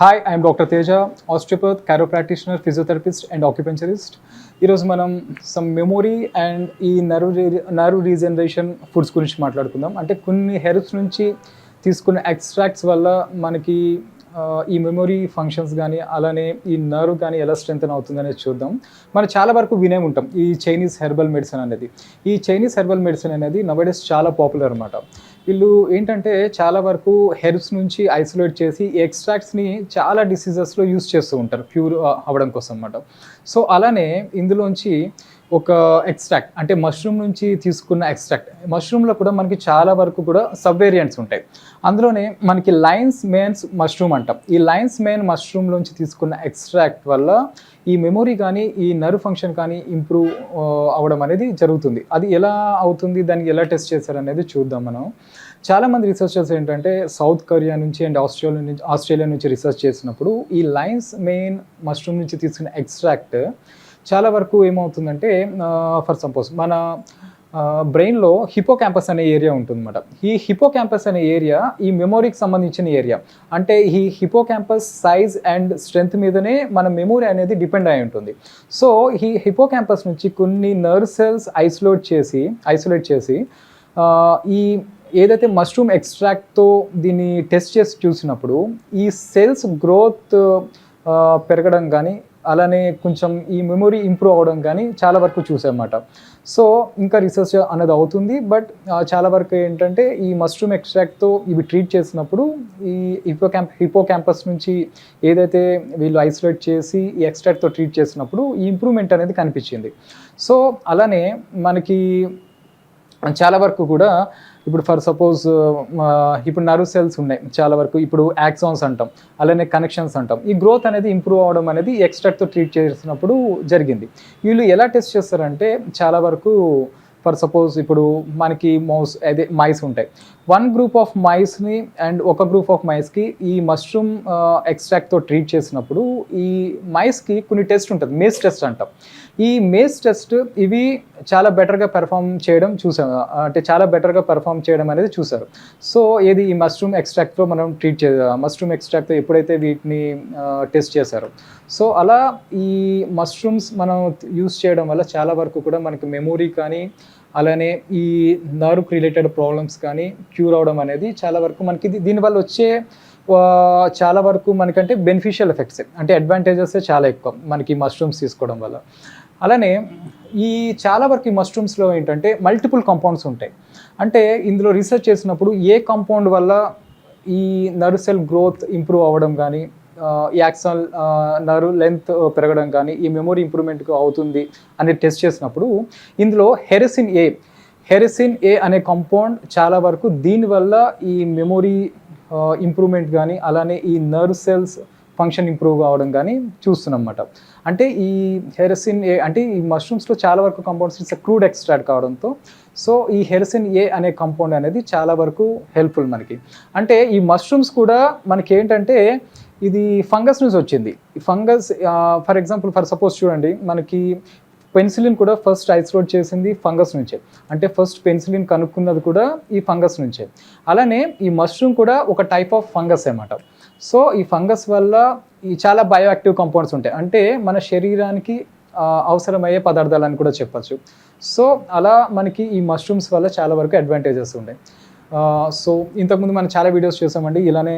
Hi I'm doctor Teja osteopath chiro practitioner physiotherapist and acupuncturist ఈరోజు మనం some memory and ఈ nerve nerve regeneration foods గురించి మాట్లాడుకుందాం. అంటే కొన్ని హెర్బ్స్ నుంచి తీసుకున్న ఎక్స్ట్రాక్ట్స్ వల్ల మనకి ఈ మెమొరీ ఫంక్షన్స్ కానీ అలానే ఈ నర్వ్ కానీ ఎలా స్ట్రెంగ్తన్ అవుతుంది అనేది చూద్దాం. మనం చాలా వరకు వినే ఉంటాం ఈ చైనీస్ హెర్బల్ మెడిసిన్ అనేది. ఈ చైనీస్ హెర్బల్ మెడిసిన్ అనేది నవడేస్ చాలా పాపులర్ అనమాట వీళ్ళు ఏంటంటే చాలా వరకు హెర్బ్స్ నుంచి ఐసోలేట్ చేసి ఈ ఎక్స్ట్రాక్ట్స్ని చాలా డిసీజెస్లో యూస్ చేస్తూ ఉంటారు ప్యూర్ అవ్వడం కోసం అనమాట సో అలానే ఇందులోంచి ఒక ఎక్స్ట్రాక్ట్ అంటే మష్రూమ్ నుంచి తీసుకున్న ఎక్స్ట్రాక్ట్ మష్రూమ్లో కూడా మనకి చాలా వరకు కూడా సబ్ వేరియంట్స్ ఉంటాయి. అందులోనే మనకి లైన్స్ మెయిన్స్ మష్రూమ్ అంటాం. ఈ లైన్స్ మెయిన్ మష్రూమ్లోంచి తీసుకున్న ఎక్స్ట్రాక్ట్ వల్ల ఈ మెమొరీ కానీ ఈ నర్వ్ ఫంక్షన్ కానీ ఇంప్రూవ్ అవ్వడం అనేది జరుగుతుంది. అది ఎలా అవుతుంది? దానికి ఎలా టెస్ట్ చేశారు అనేది చూద్దాం మనం. చాలామంది రీసెర్చర్స్ ఏంటంటే సౌత్ కొరియా నుంచి అండ్ ఆస్ట్రేలియా నుంచి ఆస్ట్రేలియా నుంచి రీసెర్చ్ చేసినప్పుడు ఈ లైన్స్ మెయిన్ మష్రూమ్ నుంచి తీసుకున్న ఎక్స్ట్రాక్ట్ చాలా వరకు ఏమవుతుందంటే ఫర్ సపోజ్ మన బ్రెయిన్లో హిపో క్యాంపస్ అనే ఏరియా ఉంటుందన్నమాట. ఈ హిపో క్యాంపస్ అనే ఏరియా ఈ మెమొరీకి సంబంధించిన ఏరియా అంటే ఈ hippocampus size and strength మీదనే మన మెమొరీ అనేది డిపెండ్ అయి ఉంటుంది. సో ఈ హిపో క్యాంపస్ నుంచి కొన్ని నర్వ్ సెల్స్ ఐసోలేట్ చేసి ఐసోలేట్ చేసి ఈ ఏదైతే మష్రూమ్ ఎక్స్ట్రాక్ట్తో దీన్ని టెస్ట్ చేసి చూసినప్పుడు ఈ సెల్స్ గ్రోత్ పెరగడం కానీ అలానే కొంచెం ఈ మెమొరీ ఇంప్రూవ్ అవ్వడం కానీ చాలా వరకు చూసామాట సో ఇంకా రీసెర్చ్ అనేది అవుతుంది. బట్ చాలా వరకు ఏంటంటే ఈ మష్రూమ్ ఎక్స్ట్రాక్ట్తో ఇవి ట్రీట్ చేసినప్పుడు ఈ హిపో క్యాంప్ హిపో క్యాంపస్ నుంచి ఏదైతే వీళ్ళు ఐసోలేట్ చేసి ఈ ఎక్స్ట్రాక్ట్తో ట్రీట్ చేసినప్పుడు ఈ ఇంప్రూవ్మెంట్ అనేది కనిపించింది. సో అలానే మనకి చాలా వరకు కూడా ఇప్పుడు ఫర్ సపోజ్ uh, uh, ఇప్పుడు నర్వ్ సెల్స్ ఉన్నాయి చాలా వరకు. ఇప్పుడు యాక్సాన్స్ అంటాం అలానే కనెక్షన్స్ అంటాం. ఈ గ్రోత్ అనేది ఇంప్రూవ్ అవడం అనేది ఎక్స్ట్రాక్ట్తో ట్రీట్ చేసినప్పుడు జరిగింది. వీళ్ళు ఎలా టెస్ట్ చేస్తారంటే చాలా వరకు ఫర్ సపోజ్ ఇప్పుడు మనకి మౌస్ అదే మైస్ ఉంటాయి. వన్ గ్రూప్ ఆఫ్ మైస్ని అండ్ ఒక గ్రూప్ ఆఫ్ మైస్కి ఈ మష్రూమ్ ఎక్స్ట్రాక్ట్తో ట్రీట్ చేసినప్పుడు ఈ మైస్కి కొన్ని టెస్ట్ ఉంటుంది. మేస్ టెస్ట్ అంటాం. ఈ మేస్ టెస్ట్ ఇవి చాలా బెటర్గా పెర్ఫామ్ చేయడం చూసాం. అంటే చాలా బెటర్గా పెర్ఫామ్ చేయడం అనేది చూసారు. సో ఏది ఈ మష్రూమ్ ఎక్స్ట్రాక్ట్తో మనం ట్రీట్ చే మష్రూమ్ ఎక్స్ట్రాక్ట్తో ఎప్పుడైతే వీటిని టెస్ట్ చేశారో. సో అలా ఈ మష్రూమ్స్ మనం యూస్ చేయడం వల్ల చాలా వరకు కూడా మనకి మెమొరీ కానీ అలానే ఈ నర్వ్ రిలేటెడ్ ప్రాబ్లమ్స్ కానీ క్యూర్ అవడం అనేది చాలా వరకు మనకి ఇది- దీనివల్ల వచ్చే చాలా వరకు మనకంటే బెనిఫిషియల్ ఎఫెక్ట్స్ అంటే అడ్వాంటేజెస్ చాలా ఎక్కువ మనకి మష్రూమ్స్ తీసుకోవడం వల్ల. అలానే ఈ చాలా వరకు మష్రూమ్స్లో ఏంటంటే మల్టిపుల్ కాంపౌండ్స్ ఉంటాయి. అంటే ఇందులో రీసెర్చ్ చేసినప్పుడు ఏ కాంపౌండ్ వల్ల ఈ నర్వ్ సెల్ గ్రోత్ ఇంప్రూవ్ అవ్వడం కానీ యాక్సల్ నరు లెంత్ పెరగడం కానీ ఈ మెమొరీ ఇంప్రూవ్మెంట్ అవుతుంది అని టెస్ట్ చేసినప్పుడు ఇందులో హెరసిన్ ఏ హెరసిన్ ఏ అనే కాంపౌండ్ చాలా వరకు దీనివల్ల ఈ మెమొరీ ఇంప్రూవ్మెంట్ కానీ అలానే ఈ నర్వ్ సెల్స్ ఫంక్షన్ ఇంప్రూవ్ కావడం కానీ చూస్తున్నాం అన్నమాట అంటే ఈ హెరసిన్ ఏ అంటే ఈ మష్రూమ్స్లో చాలా వరకు కాంపౌండ్స్ ఇట్స్ క్రూడ్ ఎక్స్ట్రాక్ట్ కావడంతో సో ఈ హెరసిన్ ఏ అనే కాంపౌండ్ అనేది చాలా వరకు హెల్ప్ఫుల్ మనకి. అంటే ఈ మష్రూమ్స్ కూడా మనకి ఏంటంటే ఇది ఫంగస్ నుంచి వచ్చింది. ఈ fungus for example for suppose చూడండి మనకి పెన్సిలిన్ కూడా ఫస్ట్ ఐసోలేట్ చేసింది ఫంగస్ నుంచే. అంటే ఫస్ట్ పెన్సిలిన్ కనుక్కున్నది కూడా ఈ ఫంగస్ నుంచే. అలానే ఈ మష్రూమ్ కూడా ఒక టైప్ ఆఫ్ ఫంగస్ అన్నమాట. సో ఈ ఫంగస్ వల్ల ఈ చాలా బయోయాక్టివ్ కాంపౌండ్స్ ఉంటాయి. అంటే మన శరీరానికి అవసరమయ్యే పదార్థాలు అని కూడా చెప్పచ్చు. సో అలా మనకి ఈ మష్రూమ్స్ వల్ల చాలా వరకు అడ్వాంటేజెస్ ఉన్నాయి సో ఇంతకుముందు మనం చాలా వీడియోస్ చేసామండి. ఇలానే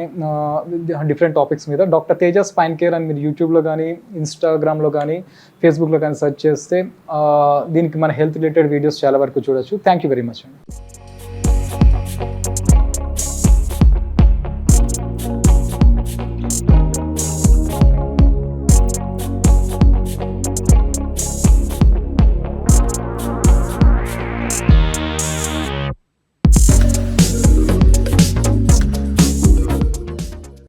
డిఫరెంట్ టాపిక్స్ మీద. డాక్టర్ తేజ స్పైన్ కేర్ అని మీరు యూట్యూబ్లో కానీ ఇన్స్టాగ్రామ్లో కానీ ఫేస్బుక్లో కానీ సెర్చ్ చేస్తే దీనికి మన హెల్త్ రిలేటెడ్ వీడియోస్ చాలా వరకు చూడొచ్చు. థ్యాంక్ యూ వెరీ మచ్ అండి.